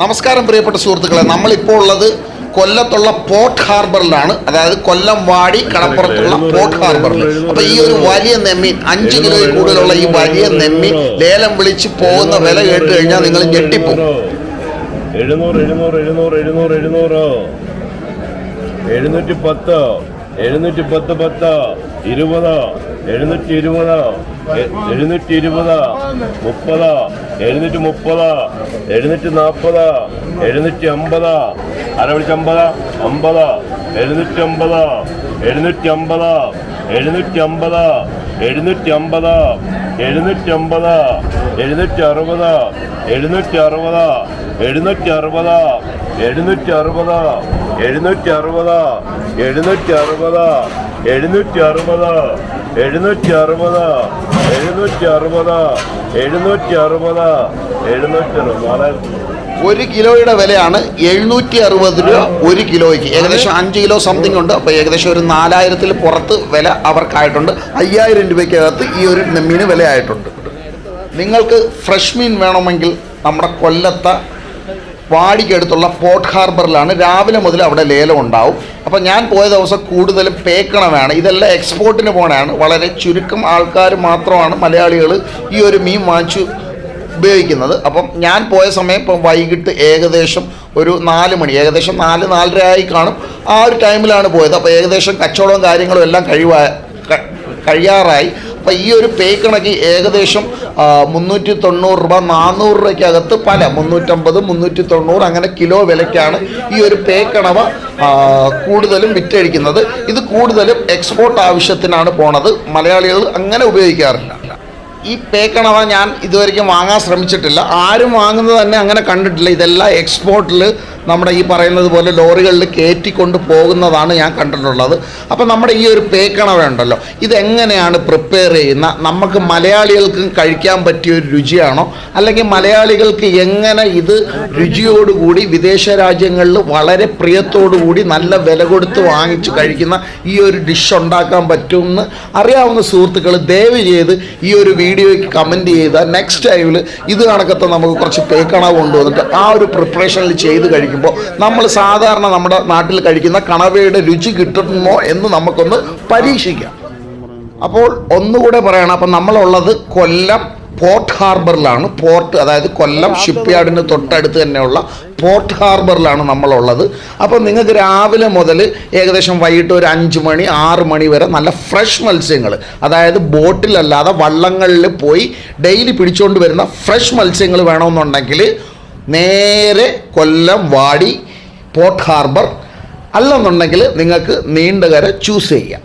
നമസ്കാരം പ്രിയപ്പെട്ട സുഹൃത്തുക്കളെ നമ്മളിപ്പോൾ ഉള്ളത് കൊല്ലത്തുള്ള പോർട്ട് ഹാർബറിലാണ്. അതായത് കൊല്ലം വാടി കടപ്പുറത്തുള്ള പോർട്ട് ഹാർബറിൽ അപ്പൊ ഈ ഒരു വലിയ നെമ്മീൻ അഞ്ച് കിലോയിൽ കൂടുതലുള്ള ഈ വലിയ നെമ്മീൻ ലേലം വിളിച്ച് പോകുന്ന വില കേട്ട് കഴിഞ്ഞാൽ നിങ്ങൾ ഞെട്ടിപ്പോകും എഴുന്നൂറ് എഴുന്നൂറ് എഴുന്നൂറ് എഴുന്നൂറ് എഴുന്നൂറ്? എഴുന്നൂറ്റി പത്ത്? എഴുന്നൂറ്റി പത്ത് പത്ത്? ഇരുപത് എഴുന്നൂറ്റി ഇരുപത് എഴുന്നൂറ്റി ഇരുപത് മുപ്പത് എഴുന്നൂറ്റി മുപ്പത് എഴുന്നൂറ്റി നാൽപ്പത് എഴുന്നൂറ്റി അമ്പത് അര വിളിച്ച് അമ്പത് അമ്പത് എഴുന്നൂറ്റി അമ്പത് എഴുന്നൂറ്റി അമ്പത് എഴുന്നൂറ്റി അമ്പത് എഴുന്നൂറ്റി അമ്പത് എഴുന്നൂറ്റി അമ്പത് എഴുന്നൂറ്റി അറുപത് എഴുന്നൂറ്റി അറുപത് എഴുന്നൂറ്റി അറുപത് എഴുന്നൂറ്റി അറുപത് എഴുന്നൂറ്റി അറുപത് എഴുന്നൂറ്റി അറുപത് എഴുന്നൂറ്റി അറുപത് എഴുന്നൂറ്റി അറുപത് എഴുന്നൂറ്റി അറുപത് എഴുന്നൂറ്റി അറുപത് എഴുന്നൂറ്റി അറുപത് ഒരു കിലോയുടെ വിലയാണ് എഴുന്നൂറ്റി അറുപത് രൂപ ഒരു കിലോയ്ക്ക്. ഏകദേശം അഞ്ച് കിലോ സംതിങ് ഉണ്ട്. അപ്പോൾ ഏകദേശം ഒരു നാലായിരത്തിൽ പുറത്ത് വില അവർക്കായിട്ടുണ്ട്. അയ്യായിരം രൂപയ്ക്കകത്ത് ഈ ഒരു നെമ്മീന് വിലയായിട്ടുണ്ട്. നിങ്ങൾക്ക് ഫ്രഷ് മീൻ വേണമെങ്കിൽ നമ്മുടെ കൊല്ലത്തെ വാടിക്കടുത്തുള്ള പോർട്ട് ഹാർബറിലാണ് രാവിലെ മുതൽ അവിടെ ലേലം ഉണ്ടാവും. അപ്പോൾ ഞാൻ പോയ ദിവസം കൂടുതലും പേക്കണമാണ്. ഇതെല്ലാം എക്സ്പോർട്ടിന് പോകണമാണ് വളരെ ചുരുക്കം ആൾക്കാർ മാത്രമാണ് മലയാളികൾ ഈ ഒരു മീൻ വാങ്ങിച്ചു ഉപയോഗിക്കുന്നത്. അപ്പം ഞാൻ പോയ സമയം ഇപ്പം വൈകിട്ട് ഏകദേശം ഒരു നാല് മണി ഏകദേശം നാല് നാലര ആയി കാണും. ആ ഒരു ടൈമിലാണ് പോയത്. അപ്പോൾ ഏകദേശം കച്ചവടവും കാര്യങ്ങളും എല്ലാം കഴിവാ കഴിയാറായി. അപ്പോൾ ഈ ഒരു പേക്കണക്ക് ഏകദേശം മുന്നൂറ്റി തൊണ്ണൂറ് രൂപ നാനൂറ് രൂപയ്ക്കകത്ത് പല മുന്നൂറ്റമ്പത് മുന്നൂറ്റി തൊണ്ണൂറ് അങ്ങനെ കിലോ വിലയ്ക്കാണ് ഈ ഒരു പേക്കണവ കൂടുതലും വിറ്റഴിക്കുന്നത്. ഇത് കൂടുതലും എക്സ്പോർട്ട് ആവശ്യത്തിനാണ് പോണത്. മലയാളികൾ അങ്ങനെ ഉപയോഗിക്കാറില്ല. ഈ പേക്കണവ ഞാൻ ഇതുവരെയ്ക്കും വാങ്ങാൻ ശ്രമിച്ചിട്ടില്ല. ആരും വാങ്ങുന്നത് തന്നെ അങ്ങനെ കണ്ടിട്ടില്ല. ഇതെല്ലാം എക്സ്പോർട്ടിൽ നമ്മുടെ ഈ പറയുന്നത് പോലെ ലോറികളിൽ കയറ്റിക്കൊണ്ട് പോകുന്നതാണ് ഞാൻ കണ്ടിട്ടുള്ളത്. അപ്പോൾ നമ്മുടെ ഈ ഒരു പേക്കണവ ഉണ്ടല്ലോ. ഇതെങ്ങനെയാണ് പ്രിപ്പയർ ചെയ്യുന്ന? നമുക്ക് മലയാളികൾക്കും കഴിക്കാൻ പറ്റിയ ഒരു രുചിയാണോ? അല്ലെങ്കിൽ മലയാളികൾക്ക് എങ്ങനെ ഇത് രുചിയോടുകൂടി വിദേശ രാജ്യങ്ങളിൽ വളരെ പ്രിയത്തോടുകൂടി നല്ല വില കൊടുത്ത് വാങ്ങിച്ച് കഴിക്കുന്ന ഈ ഒരു ഡിഷ് ഉണ്ടാക്കാൻ പറ്റുമെന്ന് അറിയാവുന്ന സുഹൃത്തുക്കൾ ദയവ് ചെയ്ത് ഈ ഒരു വീഡിയോയ്ക്ക് കമന്റ് ചെയ്ത നെക്സ്റ്റ് ടൈമിൽ ഇത് കണക്കത്തെ നമുക്ക് കുറച്ച് പേക്കണ കൊണ്ടുവന്നിട്ട് ആ ഒരു പ്രിപ്പറേഷനിൽ ചെയ്ത് കഴിക്കുമ്പോൾ നമ്മൾ സാധാരണ നമ്മുടെ നാട്ടിൽ കഴിക്കുന്ന കണവയുടെ രുചി കിട്ടുമോ എന്ന് നമുക്കൊന്ന് പരീക്ഷിക്കാം. അപ്പോൾ ഒന്നുകൂടെ പറയണം. അപ്പം നമ്മളുള്ളത് കൊല്ലം പോർട്ട് ഹാർബറിലാണ്. പോർട്ട് അതായത് കൊല്ലം ഷിപ്പ് യാർഡിന് തൊട്ടടുത്ത് തന്നെയുള്ള പോർട്ട് ഹാർബറിലാണ് നമ്മളുള്ളത്. അപ്പോൾ നിങ്ങൾക്ക് രാവിലെ മുതൽ ഏകദേശം വൈകിട്ട് ഒരു അഞ്ച് മണി ആറ് മണി വരെ നല്ല ഫ്രഷ് മത്സ്യങ്ങൾ അതായത് ബോട്ടിലല്ലാതെ വള്ളങ്ങളിൽ പോയി ഡെയിലി പിടിച്ചുകൊണ്ട് വരുന്ന ഫ്രഷ് മത്സ്യങ്ങൾ വേണമെന്നുണ്ടെങ്കിൽ നേരെ കൊല്ലം വാടി പോർട്ട് ഹാർബർ അല്ലെന്നുണ്ടെങ്കിൽ നിങ്ങൾക്ക് നീണ്ടകര ചൂസ് ചെയ്യാം.